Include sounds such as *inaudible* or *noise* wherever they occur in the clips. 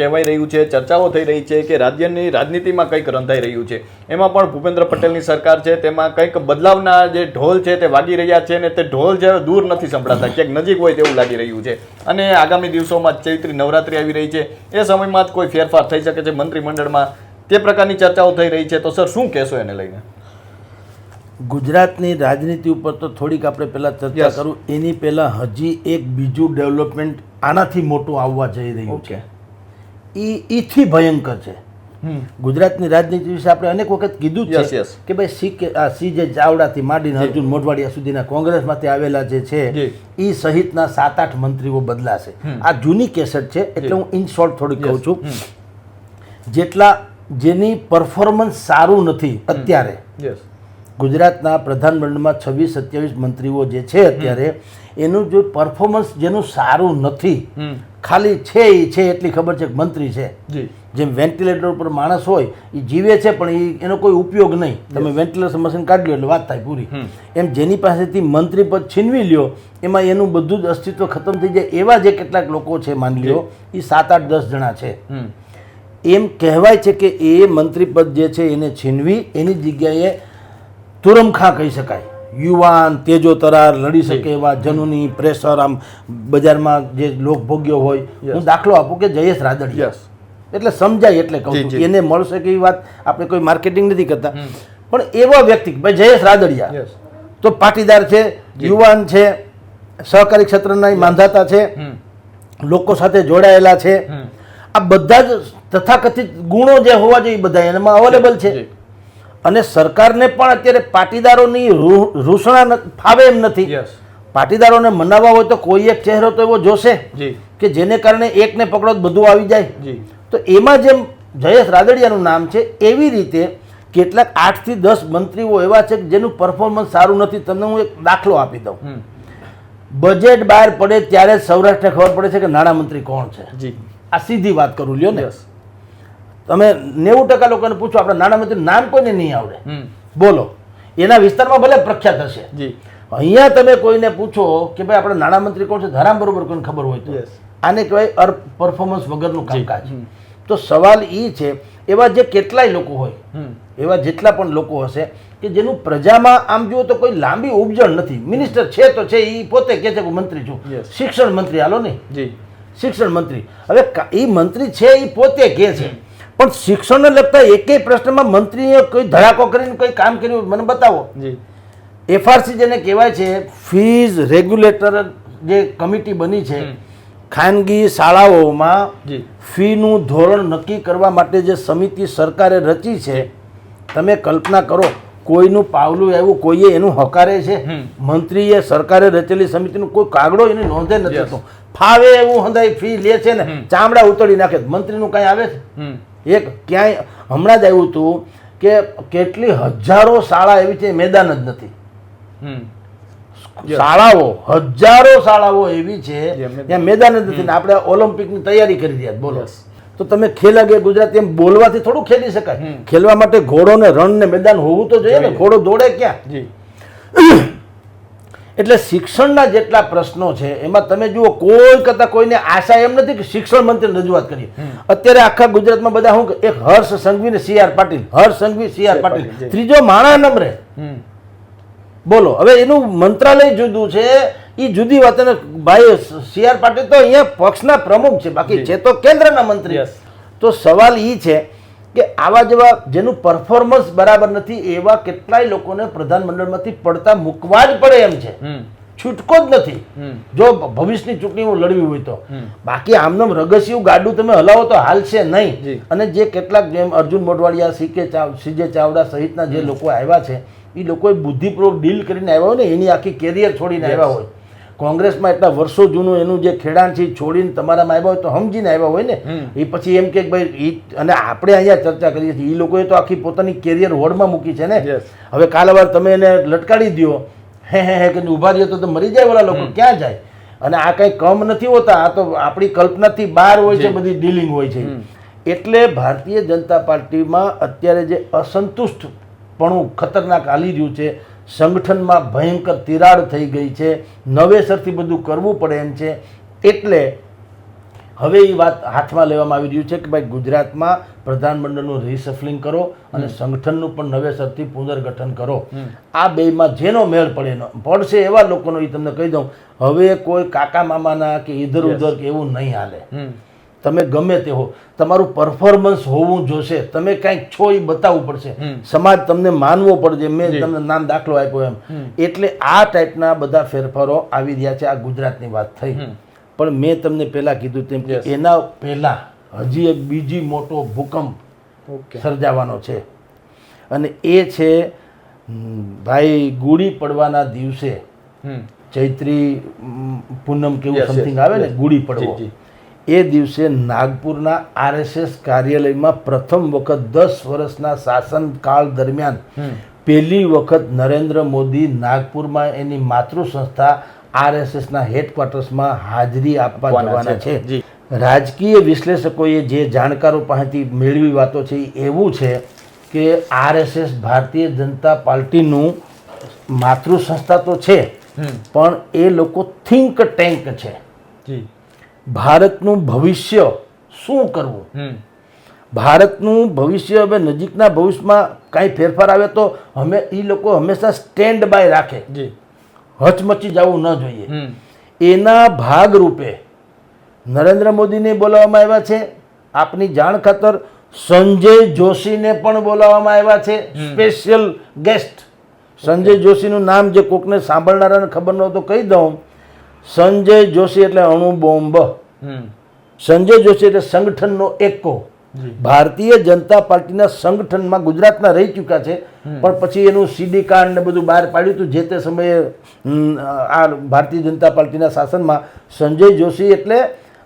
કહેવાય રહ્યું છે ચર્ચાઓ થઈ રહી છે કે રાજ્યની રાજનીતિમાં કંઈક રંધાઈ રહ્યું છે. એમાં પણ ભૂપેન્દ્ર પટેલની સરકાર છે તેમાં કંઈક બદલાવના જે ઢોલ છે તે વાગી રહ્યા છે અને તે ઢોલ જે દૂર નથી સંભળાતા ક્યાંક નજીક હોય તેવું લાગી રહ્યું છે. અને આગામી દિવસોમાં ચૈત્રી નવરાત્રી આવી રહી છે. એ સમયમાં જ કોઈ ફેરફાર થઈ શકે છે મંત્રીમંડળમાં. તે પ્રકારની ચર્ચાઓ થઈ રહી છે. તો સર શું કહેશો એને લઈને? ગુજરાતની રાજનીતિ ઉપર તો થોડીક આપણે પહેલાં ચર્ચા. કરું. એની પહેલાં હજી એક બીજું ડેવલપમેન્ટ આનાથી મોટું આવવા જઈ રહ્યું છે. ઈ ઈથી ભયંકર છે. ગુજરાતની રાજનીતિ વિશે આપણે અનેક વખત કીધું છે કે ભાઈ સી કે આ સી જે ચાવડાથી માંડીને અર્જુન મોઢવાડિયા સુધીના કોંગ્રેસમાંથી આવેલા જે છે એ સહિતના સાત આઠ મંત્રીઓ બદલાશે. આ જૂની કેસેટ છે એટલે હું ઇન શોર્ટ થોડીક કહું છું. જેટલા જેની પરફોર્મન્સ સારું નથી અત્યારે ગુજરાતના પ્રધાનમંડળમાં છવ્વીસ સત્યાવીસ મંત્રીઓ જે છે અત્યારે એનું જો પરફોર્મન્સ જેનું સારું નથી ખાલી છે એ છે એટલી ખબર છે કે મંત્રી છે. જેમ વેન્ટિલેટર ઉપર માણસ હોય એ જીવે છે પણ એ એનો કોઈ ઉપયોગ નહીં. તમે વેન્ટિલેટર મશીન કાઢી લો એટલે વાત થાય પૂરી. એમ જેની પાસેથી મંત્રી પદ છીનવી લ્યો એમાં એનું બધું જ અસ્તિત્વ ખતમ થઈ જાય એવા જે કેટલાક લોકો છે માની લ્યો એ સાત આઠ દસ જણા છે. એમ કહેવાય છે કે એ મંત્રીપદ જે છે એને છીનવી એની જગ્યાએ તુરમખા કહી શકાય. યુવાન તેજો તરાર લડી શકે એવા જનુની પ્રેશર આમ બજારમાં જે લોકભોગ્યો હોય. હું દાખલો આપું કે જયેશ રાદડિયા. એટલે સમજાય એટલે કહું છું એને મળશે કે એ વાત આપણે કોઈ માર્કેટિંગ નથી કરતા. પણ એવા વ્યક્તિ ભાઈ જયેશ રાદડિયા. તો પાટીદાર છે યુવાન છે સહકારી ક્ષેત્રના માંધાતા છે લોકો સાથે જોડાયેલા છે. આ બધા જ તથાકથિત ગુણો જે હોવા જોઈએ બધા એનામાં અવેલેબલ છે. અને સરકારને પણ અત્યારે પાટીદારોની રૂષણા ફાવે એમ નથી. પાટીદારોને મનાવવા હોય તો કોઈ એક ચહેરો તો એવો જોશે કે જેને કારણે એકને પકડો બધું આવી જાય. તો એમાં જેમ જયેશ રાદડિયાનું નામ છે એવી રીતે કેટલાક આઠથી દસ મંત્રીઓ એવા છે કે જેનું પરફોર્મન્સ સારું નથી. તમને હું એક દાખલો આપી દઉં. બજેટ બહાર પડે ત્યારે સૌરાષ્ટ્રને ખબર પડે છે કે નાણામંત્રી કોણ છે. જી. આ સીધી વાત કરું લ્યો ને. તમે નેવું ટકા લોકોને પૂછો આપણા નાણામંત્રી નામ કોઈને નહીં આવડે. બોલો. એના વિસ્તારમાં ભલે પ્રખ્યાત હશે. જી. અહીંયા તમે કોઈને પૂછો કે ભાઈ આપણે નાણામંત્રી કોણ છે ધરામ બરોબર કોઈને ખબર હોય તો. આને કહેવાય અર પરફોર્મન્સ વગરનું કામકાજ. તો સવાલ એ છે એવા જે કેટલાય લોકો હોય એવા જેટલા પણ લોકો હશે કે જેનું પ્રજામાં આમ જુઓ તો કોઈ લાંબી ઉપજણ નથી. મિનિસ્ટર છે તો છે એ પોતે કહે છે કે હું મંત્રી છું. શિક્ષણ મંત્રી હાલો ને. જી. શિક્ષણ મંત્રી. હવે એ મંત્રી છે એ પોતે કહે છે. પણ શિક્ષણને લગતા એકેય પ્રશ્નમાં મંત્રીએ કોઈ ધડાકો કરીને કોઈ કામ કર્યું મને બતાવો. જી. એફઆરસી જેને કહેવાય છે ફીઝ રેગ્યુલેટર જે કમિટી બની છે ખાનગી શાળાઓમાં જી. ફીનું ધોરણ નક્કી કરવા માટે જે સમિતિ સરકારે રચી છે તમે કલ્પના કરો કોઈનું પાવલું આવ્યું કોઈએ એનું હકારે છે મંત્રીએ સરકારે રચેલી સમિતિનું કોઈ કાગડો એની નોંધે નથી. થતો. ફાવે એવું હંધાઈ ફી લે છે ને ચામડા ઉતરી નાખે મંત્રીનું કાંઈ આવે છે? એક ક્યાંય હમણાં જ આવ્યું હતું કે કેટલી હજારો શાળા એવી છે મેદાન જ નથી. શાળાઓ હજારો શાળાઓ એવી છે ત્યાં મેદાન જ નથી આપણે ઓલિમ્પિકની તૈયારી કરી રહ્યા. બોલો. તો તમે ખેલા ગયા ગુજરાત એમ બોલવાથી થોડું ખેલી શકાય. ખેલવા માટે ઘોડો ને રણ ને મેદાન હોવું તો જોઈએ ને ઘોડો દોડે ક્યાં? જી. *coughs* એટલે શિક્ષણના જેટલા પ્રશ્નો છે એમાં તમે જુઓ કોઈ કરતા કોઈને આશા એમ નથી કે શિક્ષણ મંત્રી રજૂઆત કરી અત્યારે આખા ગુજરાતમાં બધા હું એક હર્ષ સંઘવી ને C R Patil Harsh Sanghavi C R Patil, Patil ત્રીજો માણા નંબરે બોલો હવે એનું મંત્રાલય જુદું છે એ જુદી વાત અને ભાઈ સી આર પાટીલ તો અહીંયા પક્ષના પ્રમુખ છે બાકી છે તો કેન્દ્રના મંત્રી. તો સવાલ એ છે કે આવા જેવા જેનું પરફોર્મન્સ બરાબર નથી એવા કેટલાય લોકોને પ્રધાનમંડળમાંથી પડતા મૂકવા જ પડે એમ છે. છૂટકો જ નથી. જો ભવિષ્યની ચૂંટણીઓ લડવી હોય તો. બાકી આમનામ રગસિયું ગાડું તમે હલાવો તો હાલશે. નહીં. અને જે કેટલાક જેમ અર્જુન મોઢવાડિયા સીકે ચાવ સીજે ચાવડા સહિતના જે લોકો આવ્યા છે એ લોકોએ બુદ્ધિપૂર્વક ડીલ કરીને આવ્યા હોય ને એની આખી કેરિયર છોડીને આવ્યા હોય. કોંગ્રેસમાં એટલા વર્ષો જૂનું એનું જે ખેડાણ છે છોડીને તમારામાં આવ્યા હોય તો સમજીને આવ્યા હોય ને એ પછી એમ કે ભાઈ ઈ અને આપણે અહીંયા ચર્ચા કરીએ છીએ. એ લોકોએ તો આખી પોતાની કેરિયર હોડમાં મૂકી છે ને? હવે કાલ વાર તમે એને લટકાડી દો હે હે હે કે ઊભા રહ્યો તો તો મરી જાય વાળા લોકો ક્યાં જાય? અને આ કંઈ કમ નથી હોતા. આ તો આપણી કલ્પનાથી બહાર હોય છે બધી ડીલિંગ હોય છે. એટલે ભારતીય જનતા પાર્ટીમાં અત્યારે જે અસંતુષ્ટ પણ ખતરનાક હાલી રહ્યું છે સંગઠનમાં ભયંકર તિરાડ થઈ ગઈ છે. નવેસરથી બધું કરવું પડે એમ છે. એટલે હવે એ વાત હાથમાં લેવામાં આવી રહ્યું છે કે ભાઈ ગુજરાતમાં પ્રધાનમંડળનું રિસફલિંગ કરો અને સંગઠનનું પણ નવેસરથી પુનર્ગઠન કરો. આ બેમાં જેનો મેળ પડે પડશે એવા લોકોનો એ તમને કહી દઉં. હવે કોઈ કાકા મામાના કે ઇધર ઉધર કે એવું નહીં હાલે. તમે ગમે તે હો. તમારું પરફોર્મન્સ હોવું જોશે. તમે કાંઈક છો એ બતાવવું પડશે. સમાજ તમને માનવો પડશે. મેં તમને નામ દાખલો આપ્યો એમ. એટલે આ ટાઈપના બધા ફેરફારો આવી રહ્યા છે. આ ગુજરાતની વાત થઈ. પણ મેં તમને પહેલાં કીધું તેમ કે એના પહેલા હજી એક બીજી મોટો ભૂકંપ સર્જાવાનો છે. અને એ છે ભાઈ ગુડી પડવાના દિવસે ચૈત્રી પૂનમ કેવું સમથિંગ આવે ને ગુડી પડવો. એ દિવસે નાગપુરના આરએસએસ કાર્યાલયમાં પ્રથમ વખત દસ વર્ષના શાસનકાળ દરમિયાન પહેલી વખત નરેન્દ્ર મોદી નાગપુરમાં એની માતૃ સંસ્થા આરએસએસના હેડક્વાર્ટર્સમાં હાજરી આપવા જવાના છે. છે. રાજકીય વિશ્લેષકોએ જે જાણકારો પાસેથી મેળવી વાતો છે એવું છે કે આરએસએસ ભારતીય જનતા પાર્ટીનું માતૃ સંસ્થા તો છે પણ એ લોકો થિંક ટેન્ક છે. જી. ભારતનું ભવિષ્ય શું કરવું? ભારતનું ભવિષ્ય હવે નજીકના ભવિષ્યમાં કાંઈ ફેરફાર આવે તો અમે એ લોકો હંમેશા સ્ટેન્ડ બાય રાખે. જી. હચમચી જવું ન જોઈએ. એના ભાગરૂપે નરેન્દ્ર મોદીને બોલાવવામાં આવ્યા છે. આપની જાણ ખાતર સંજય જોશીને પણ બોલાવવામાં આવ્યા છે. સ્પેશિયલ ગેસ્ટ સંજય જોશીનું નામ જે કોકને સાંભળનારાને ખબર ન હોય તો કહી દઉં. સંજય જોશી એટલે અણુ બોમ્બ સંજય જોશી એટલે સંગઠનનો એકો. ભારતીય જનતા પાર્ટીના સંગઠનમાં ગુજરાતના રહી ચૂક્યા છે પણ પછી એનું સીડી કાર્ડ ને બધું બહાર પાડ્યું હતું જે તે સમયે આ ભારતીય જનતા પાર્ટીના શાસનમાં સંજય જોશી એટલે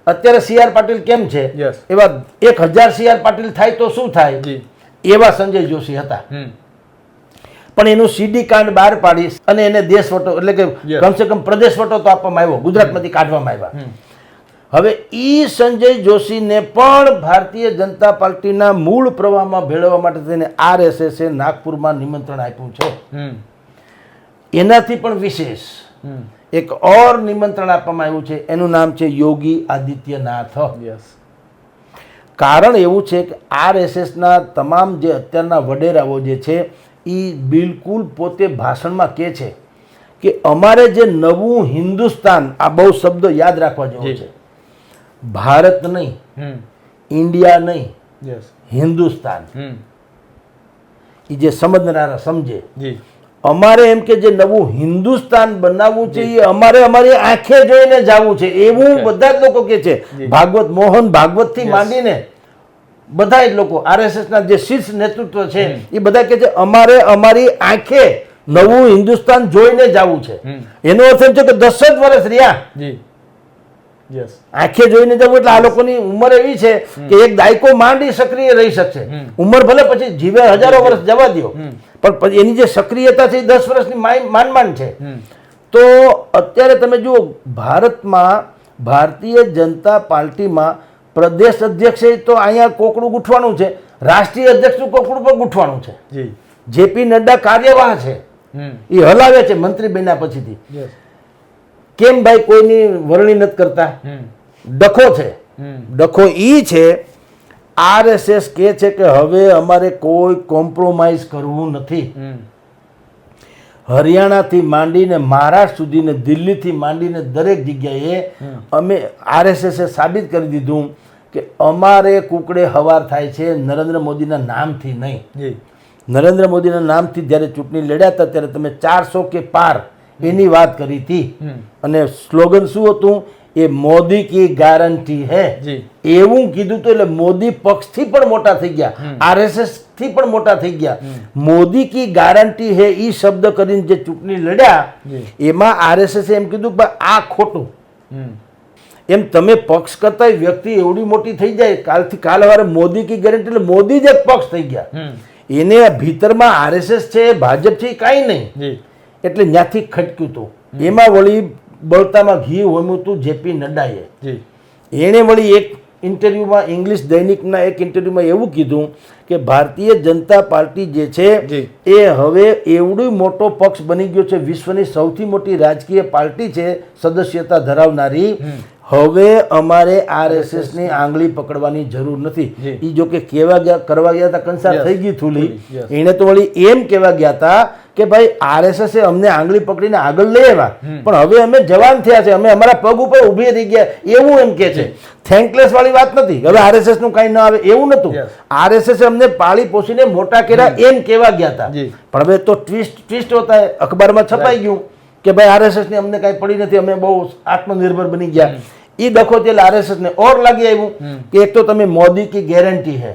અત્યારે સી આર પાટીલ કેમ છે? એવા એક હજાર સી આર પાટીલ થાય તો શું થાય? એવા સંજય જોશી હતા. પણ એનું સીડી કાર્ડ બહાર પાડી અને એને દેશ વટો એટલે કે કમસે કમ પ્રદેશ વટો તો આપવામાં આવ્યો ગુજરાતમાંથી કાઢવામાં આવ્યા. હવે ઈ સંજય જોશીને પણ ભારતીય જનતા પાર્ટીના મૂળ પ્રવાહમાં ભેળવવા માટે તેને આરએસએસે નાગપુરમાં નિમંત્રણ આપ્યું છે. એનાથી પણ વિશેષ એક ઓર નિમંત્રણ આપવામાં આવ્યું છે એનું નામ છે યોગી આદિત્યનાથ. યસ કારણ એવું છે કે આરએસએસના તમામ જે અત્યારના વડેરાઓ જે છે એ બિલકુલ પોતે ભાષણમાં કહે છે કે અમારે જે નવું હિન્દુસ્તાન આ બહુ શબ્દો યાદ રાખવા જેવો છે. ભારત નહીં ઇન્ડિયા નહીં હિન્દુસ્તાન. એ જે સમજનારા સમજે. અમારે એમ કે જે નવું હિન્દુસ્તાન બનાવવું છે એ અમારે અમારી આંખે જોઈને જવું છે. એવું બધા જ લોકો કે છે. ભાગવત મોહન ભાગવતથી માંડીને બધા જ લોકો આરએસએસના જે શીર્ષ નેતૃત્વ છે એ બધા કે છે અમારે અમારી આંખે નવું હિન્દુસ્તાન જોઈને જવું છે. એનો અર્થ એમ છે કે દસ જ વર્ષ રહ્યા. આંખે જોઈને જવું એટલે આ લોકોની ઉંમર એવી છે કે એક દાયકો માંડી સક્રિય રહી શકશે. ઉંમર ભલે પછી જીવે હજારો વર્ષ જવા દો પણ પછી એની જે સક્રિયતા છે એ દસ વર્ષની માય- માંડ છે. તો અત્યારે તમે જુઓ ભારતમાં ભારતીય જનતા પાર્ટીમાં પ્રદેશ અધ્યક્ષે તો અહીંયા કોકડું ગૂંઠવાનું છે. રાષ્ટ્રીય અધ્યક્ષનું કોકડું પણ ગૂંઠવાનું છે. જેપી નડ્ડા કાર્યવાહ છે. એ હલાવે છે મંત્રી બન્યા પછીથી. કેમ ભાઈ કોઈની વરણી નથી કરતા? ડખો છે. ડખો ઈ છે આરએસએસ કે છે કે હવે અમારે કોઈ કોમ્પ્રોમાઇઝ કરવું નથી. હરિયાણાથી માંડીને મહારાષ્ટ્ર સુધી ને દિલ્હીથી માંડીને દરેક જગ્યાએ અમે આરએસએસે સાબિત કરી દીધું કે અમારે કુકડે હવાર થાય છે નરેન્દ્ર મોદીના નામથી નહીં. નરેન્દ્ર મોદીના નામથી જ્યારે ચૂંટણી લડ્યા હતા ત્યારે તમે ચારસો કે પાર એની વાત કરી હતી. અને સ્લોગન શું હતું? એ મોદી કી ગારંટી હે. એવું કીધું તો એટલે મોદી પક્ષથી પણ મોટા થઈ ગયા. આરએસએસ થી પણ મોટા થઈ ગયા. મોદી કી ગારંટી હે એ શબ્દ કરીને જે ચૂંટણી લડ્યા એમાં આરએસએસ એમ કીધું કે આ ખોટું. એમ તમે પક્ષ કરતા વ્યક્તિ એવડી મોટી થઈ જાય કાલથી કાલ વારે મોદી કી ગેરંટી એટલે મોદી જ એક પક્ષ થઈ ગયા. એને ભીતરમાં આરએસએસ છે ભાજપ છે કાંઈ નહીં. એટલે ત્યાંથી ખટક્યું હતું એમાં વળી બળતામાં ઘી હોમ્યું હતું જેપી નડ્ડાએ. જી. એણે વળી એક ઇન્ટરવ્યૂમાં ઇંગ્લિશ દૈનિકના એક ઇન્ટરવ્યૂમાં એવું કીધું કે ભારતીય જનતા પાર્ટી જે છે એ હવે એવડો મોટો પક્ષ બની ગયો છે વિશ્વની સૌથી મોટી રાજકીય પાર્ટી છે સદસ્યતા ધરાવનારી. હવે અમારે આરએસએસની આંગળી પકડવાની જરૂર નથી. એ ઈ જો કે કેવા ગયા કરવા ગયા હતા કંસાર થઈ ગઈ થુલી. એને તો વળી એમ કહેવા ગયા હતા કે ભાઈ આરએસએસ અમને આંગળી પકડીને આગળ લઈ આવ્યા. પણ હવે અમે જવાન થયા છે. અમે અમારા પગ ઉપર ઊભી રહી ગયા. એવું એમ કે છે. થેન્કલેસ વાળી વાત નથી. હવે આરએસએસનું કઈ ન આવે એવું નતું. આરએસએસ અમને પાળી પોષીને મોટા કર્યા એમ કેવા ગયા હતા. પણ હવે તો ટ્વિસ્ટ ટ્વિસ્ટ હોતા અખબારમાં છપાઈ ગયું કે ભાઈ આરએસએસની અમને કાંઈ પડી નથી. અમે બહુ આત્મનિર્ભર બની ગયા. એ ડખો તેલ આરએસએસ ને ઓર લાગી આવ્યું કે એક તો તમે મોદી કી ગેરંટી હે.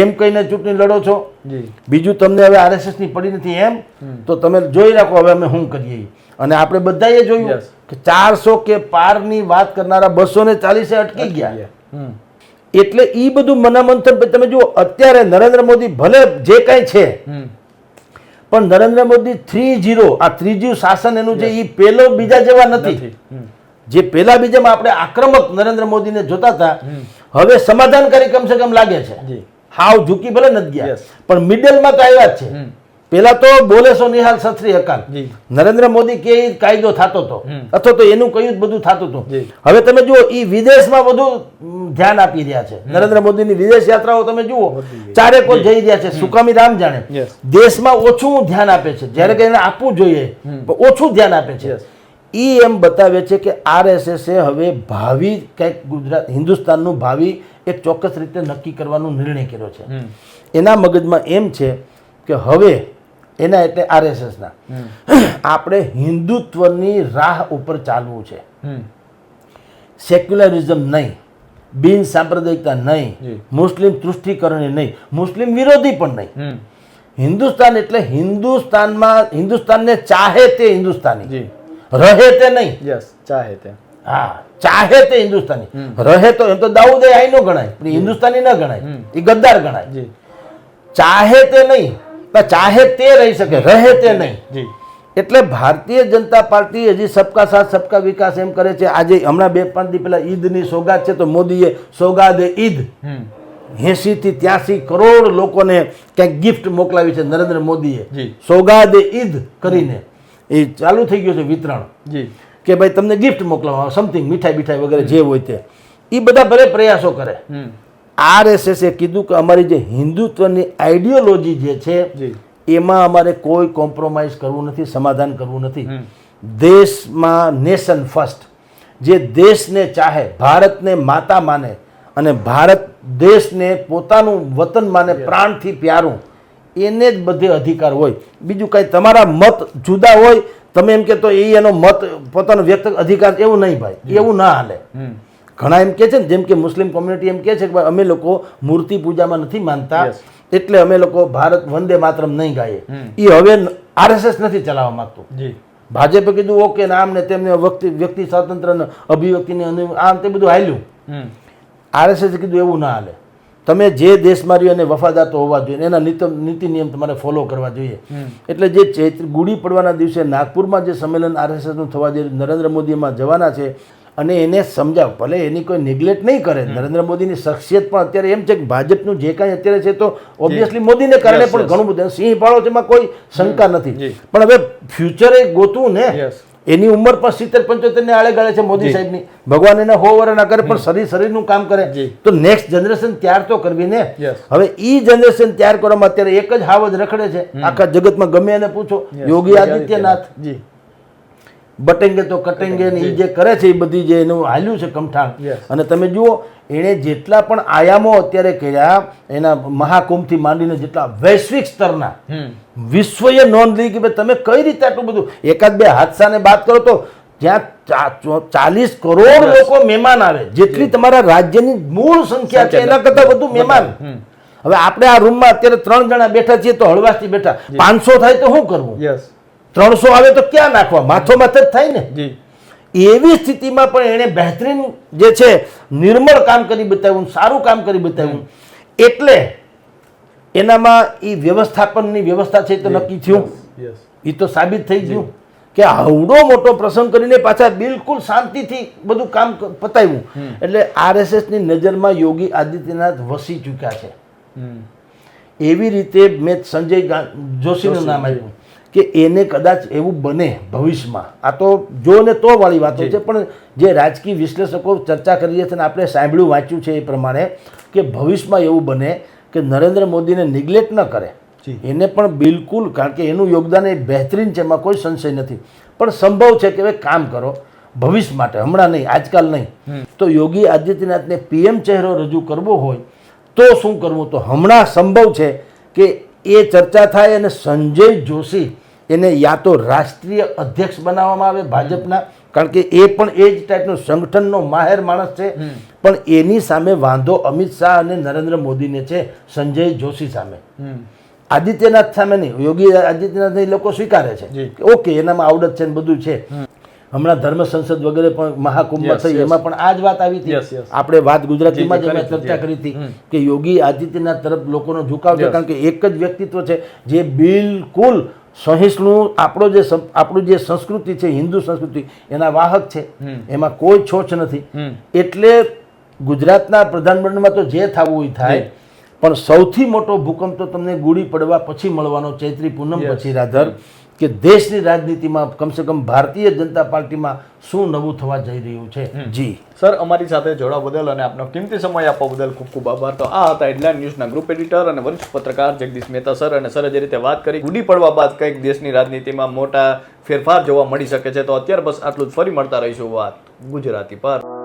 એમ કહીને ચૂંટણી લડો છો. બીજું તમને હવે આરએસએસની પડી નથી એમ તો તમે જોઈ રાખો હવે અમે શું કરીએ. અને આપણે બધાએ જોયું કે ચારસો કે પારની વાત કરનારા બસો ને ચાલીસે અટકી ગયા. એટલે એ બધું મનામંથન તમે જુઓ અત્યારે નરેન્દ્ર મોદી ભલે જે કાંઈ છે પણ નરેન્દ્ર મોદી થ્રી જીરો આ ત્રીજું શાસન એનું છે એ પેલો બીજા જેવા નથી. નથી. જે પેલા બીજામાં આપણે આક્રમક નરેન્દ્ર મોદીને જોતા હતા હવે સમાધાનકારી કમસે કમ લાગે છે. હાવ ઝૂકી ભલે નથી ગયા. પણ મિડલમાં તો આવ્યા જ છે. પેલા તો બોલે સો નિહાલ સત્રી અકાલ. નરેન્દ્ર મોદી કે કાયદો થતો હતો અથવા તો એનું કયું જ બધું થતું હતું. હવે તમે જુઓ એ વિદેશમાં બધું ધ્યાન આપી રહ્યા છે. નરેન્દ્ર મોદીની વિદેશ યાત્રાઓ તમે જુઓ ચારે કોઈ જઈ રહ્યા છે. સુકામી રામ જાણે. દેશમાં ઓછું ધ્યાન આપે છે. જ્યારે કે એને આપવું જોઈએ ઓછું ધ્યાન આપે છે. ઈ એમ બતાવે છે કે આરએસએસે હવે ભાવિ કંઈક ગુજરાત હિન્દુસ્તાનનું ભાવિ એક ચોક્કસ રીતે નક્કી કરવાનો નિર્ણય કર્યો છે. એના મગજમાં એમ છે કે હવે એના એટલે આરએસએસના. આપણે હિન્દુત્વની રાહ ઉપર ચાલવું છે. સેક્યુલરિઝમ નહીં બિન સાંપ્રદાયિકતા નહીં મુસ્લિમ તૃષ્ટિકરણી નહીં મુસ્લિમ વિરોધી પણ નહીં. હિન્દુસ્તાન એટલે હિન્દુસ્તાનમાં હિન્દુસ્તાનને ચાહે તે હિન્દુસ્તાની. રહે તે નહીં. યસ ચાહે તે. હા ચાહે તે હિન્દુસ્તાની. રહે તો એમ તો દાઉદ એ આઈ નો ગણાય પણ હિન્દુસ્તાની ન ગણાય. એ ગદ્દાર ગણાય. જી. ચાહે તે નહીં પણ ચાહે તે રહી શકે રહે તે નહીં. જી. એટલે ભારતીય જનતા પાર્ટી હજી સબકા સાથ સબકા વિકાસ એમ કરે છે. આજે હમણાં બે પાંચ દી પહેલા ઈદની સોગાદ છે તો મોદીએ સોગાદ ઈદ એસી થી ત્યાસી કરોડ લોકોને ક્યાંક ગિફ્ટ મોકલાવી છે નરેન્દ્ર મોદીએ. સોગાદ ઈદ કરીને. એ ચાલુ થઈ ગયું છે વિતરણ. જી. કે ભાઈ તમને ગિફ્ટ મોકલવામાં સમથિંગ મીઠાઈ બીઠાઈ વગેરે જે હોય તે. એ બધા ભલે પ્રયાસો કરે. આરએસએસ એ કીધું કે અમારી જે હિન્દુત્વની આઈડિયોલોજી જે છે એમાં અમારે કોઈ કોમ્પ્રોમાઇઝ કરવું નથી સમાધાન કરવું નથી. દેશમાં નેશન ફર્સ્ટ જે દેશને ચાહે ભારતને માતા માને અને ભારત દેશને પોતાનું વતન માને પ્રાણથી પ્યારું. એને જ બધે અધિકાર હોય. બીજું કાંઈ તમારા મત જુદા હોય તમે એમ કે તો એ એનો મત પોતાનો વ્યક્ત અધિકાર એવું નહીં ભાઈ. એવું ના હાલે. ઘણા એમ કે છે ને જેમ કે મુસ્લિમ કોમ્યુનિટી એમ કે છે કે ભાઈ અમે લોકો મૂર્તિ પૂજામાં નથી માનતા. એટલે અમે લોકો ભારત વંદે માતરમ નહીં ગાઈએ. એ હવે આરએસએસ નથી ચલાવવા માંગતું. ભાજપે કીધું ઓકે ને આમ ને તેમને વ્યક્તિ વ્યક્તિ સ્વાતંત્ર્ય ને અભિવ્યક્તિને આમ તે બધું હાલ્યું. આરએસએસ કીધું એવું ના હાલે. તમે જે દેશમાં રહ્યો એને વફાદાર તો હોવા જોઈએ એના નીતિ નિયમ તમારે ફોલો કરવા જોઈએ. એટલે જે ચૈત્ર ગુડી પડવાના દિવસે નાગપુરમાં જે સંમેલન આરએસએસનું થવા જઈ નરેન્દ્ર મોદીમાં જવાના છે અને એને સમજાવ ભલે એની કોઈ નેગ્લેક્ટ નહીં કરે નરેન્દ્ર મોદીની શખ્સિયત પણ અત્યારે એમ છે કે ભાજપનું જે કાંઈ અત્યારે છે તો ઓબ્વિયસલી મોદીને કારણે પણ ઘણું બધું. સિંહ પાળો છે એમાં કોઈ શંકા નથી. પણ હવે ફ્યુચરે ગોતવું ને. એની ઉંમર પણ સિત્તેર પંચોતેર ને આળે ગાળે છે મોદી સાહેબ સાહેબની. ભગવાન એને હો વર ના કરે પણ શરીર શરીરનું કામ કરે. તો નેક્સ્ટ જનરેશન તૈયાર તો કરવી ને. હવે ઈ જનરેશન તૈયાર કરવામાં અત્યારે એક જ હાવજ રખડે છે. આખા જગતમાં ગમે એને પૂછો. યોગી આદિત્યનાથ. બટેંગે તો કટેંગે ને એ જે કરે છે એ બધી જે એનું હાલ્યું છે કમઠાણ. અને તમે જુઓ એણે જેટલા પણ આયામો અત્યારે કર્યા એના મહાકુંભથી માંડીને જેટલા વૈશ્વિક સ્તરના વિશ્વએ નોંધ લઈ કે ભાઈ તમે કઈ રીતે આટલું બધું? એકાદ બે હાદસાને બાદ કરો તો જ્યાં ચાલીસ કરોડ લોકો મહેમાન આવે. જેટલી તમારા રાજ્યની મૂળ સંખ્યા છે એના કરતાં વધુ મહેમાન. હવે આપણે આ રૂમમાં અત્યારે ત્રણ જણા બેઠા છીએ તો હળવાશથી બેઠા. પાંચસો થાય તો શું કરવું? યસ ત્રણસો આવે તો ક્યાં નાખવા? માથો માથે જ થાય ને? એવી સ્થિતિમાં પણ એણે બહેતરીન જે છે નિર્મળ કામ કરી બતાવ્યું સારું કામ કરી બતાવ્યું. એટલે એનામાં એ વ્યવસ્થાપનની વ્યવસ્થા છે તો નક્કી થયું. એ તો સાબિત થઈ ગયું કે આવડો મોટો પ્રસંગ કરીને પાછા બિલકુલ શાંતિથી બધું કામ પતાવ્યું. એટલે આરએસએસની નજરમાં યોગી આદિત્યનાથ વસી ચૂક્યા છે. એવી રીતે મેં સંજય જોશીનું નામ આવ્યું કે એને કદાચ એવું બને ભવિષ્યમાં. આ તો જો ને તો વાળી વાતો છે પણ જે રાજકીય વિશ્લેષકો ચર્ચા કરી રહ્યા છે અને આપણે સાંભળ્યું વાંચ્યું છે એ પ્રમાણે કે ભવિષ્યમાં એવું બને કે નરેન્દ્ર મોદીને નિગ્લેક્ટ ન કરે. એને પણ બિલકુલ કારણ કે એનું યોગદાન એ બહેતરીન છે એમાં કોઈ સંશય નથી. પણ સંભવ છે કે હવે કામ કરો ભવિષ્ય માટે હમણાં નહીં આજકાલ નહીં. તો યોગી આદિત્યનાથને પીએમ ચહેરો રજૂ કરવો હોય તો શું કરવું? તો હમણાં સંભવ છે કે એ ચર્ચા થાય અને સંજય જોશી એને યા તો રાષ્ટ્રીય અધ્યક્ષ બનાવવામાં આવે ભાજપના કારણ કે એ પણ એ જ ટાઈપનો સંગઠનનો માહેર માણસ છે. પણ એની સામે વાંધો અમિત શાહ અને નરેન્દ્ર મોદીને છે સંજય જોશી સામે. આદિત્યનાથ સામે નહીં યોગી આદિત્યનાથ એ લોકો સ્વીકારે છે. ઓકે એનામાં આવડત છે ને બધું છે. હમણાં ધર્મ સંસદ વગેરે પણ મહાકુંભમાં થઈ એમાં પણ આ જ વાત આવી હતી. આપણે વાત ગુજરાતીમાં જ અમે ચર્ચા કરી હતી કે યોગી આદિત્યનાથ તરફ લોકોનો ઝુકાવ છે કારણ કે એક જ વ્યક્તિત્વ છે જે બિલકુલ સહિષ્ણુ આપણો જે આપણું જે સંસ્કૃતિ છે હિન્દુ સંસ્કૃતિ એના વાહક છે. એમાં કોઈ છોછ નથી. એટલે ગુજરાતના પ્રધાનમંત્રીમાં તો જે થવું હોય થાય. પણ સૌથી મોટો ભૂકંપ તો તમને ગુડી પડવા પછી મળવાનો ચૈત્રી પૂનમ પછી રાધર. કે દેશની રાજનીતિમાં કમસે કમ ભારતીય જનતા પાર્ટીમાં શું નવું થવા જઈ રહ્યું છે? જી. સર અમારી સાથે જોડાવા બદલ અને આપનો કિંમતી સમય આપવા બદલ ખૂબ ખૂબ આભાર. તો આ હતા હેડલાઇન ન્યૂઝના ગ્રુપ એડિટર અને વરિષ્ઠ પત્રકાર જગદીશ મહેતા સર. અને સર જે રીતે વાત કરી ગુડી પડવા બાદ કંઈક દેશની રાજનીતિમાં મોટા ફેરફાર જોવા મળી શકે છે. તો અત્યારે બસ આટલું જ. ફરી મળતા રહીશું વાત ગુજરાતી પર.